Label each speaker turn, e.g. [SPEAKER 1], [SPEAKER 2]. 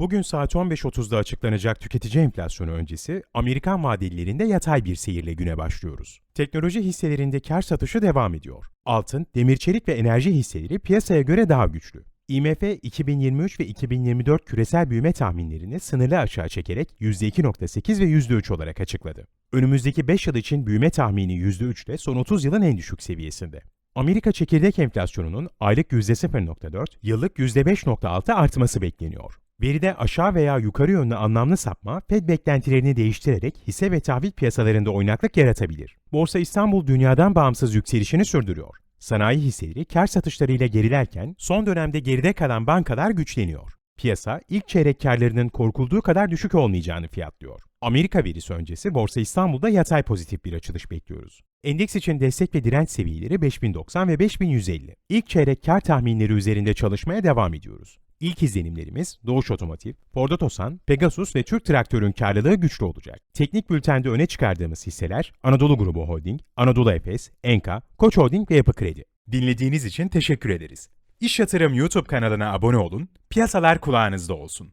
[SPEAKER 1] Bugün saat 15.30'da açıklanacak tüketici enflasyonu öncesi Amerikan vadelilerinde yatay bir seyirle güne başlıyoruz. Teknoloji hisselerinde kar satışı devam ediyor. Altın, demir çelik ve enerji hisseleri piyasaya göre daha güçlü. IMF 2023 ve 2024 küresel büyüme tahminlerini sınırlı aşağı çekerek %2.8 ve %3 olarak açıkladı. Önümüzdeki 5 yıl için büyüme tahmini %3 ile son 30 yılın en düşük seviyesinde. Amerika çekirdek enflasyonunun aylık %0.4, yıllık %5.6 artması bekleniyor. Veride aşağı veya yukarı yönlü anlamlı sapma, Fed beklentilerini değiştirerek hisse ve tahvil piyasalarında oynaklık yaratabilir. Borsa İstanbul dünyadan bağımsız yükselişini sürdürüyor. Sanayi hisseleri kar satışlarıyla gerilerken son dönemde geride kalan bankalar güçleniyor. Piyasa ilk çeyrek karlarının korkulduğu kadar düşük olmayacağını fiyatlıyor. Amerika verisi öncesi Borsa İstanbul'da yatay pozitif bir açılış bekliyoruz. Endeks için destek ve direnç seviyeleri 5090 ve 5150. İlk çeyrek kar tahminleri üzerinde çalışmaya devam ediyoruz. İlk izlenimlerimiz Doğuş Otomotiv, Ford Otosan, Pegasus ve Türk Traktör'ün karlılığı güçlü olacak. Teknik bültende öne çıkardığımız hisseler Anadolu Grubu Holding, Anadolu Efes, Enka, Koç Holding ve Yapı Kredi. Dinlediğiniz için teşekkür ederiz. İş Yatırım YouTube kanalına abone olun, piyasalar kulağınızda olsun.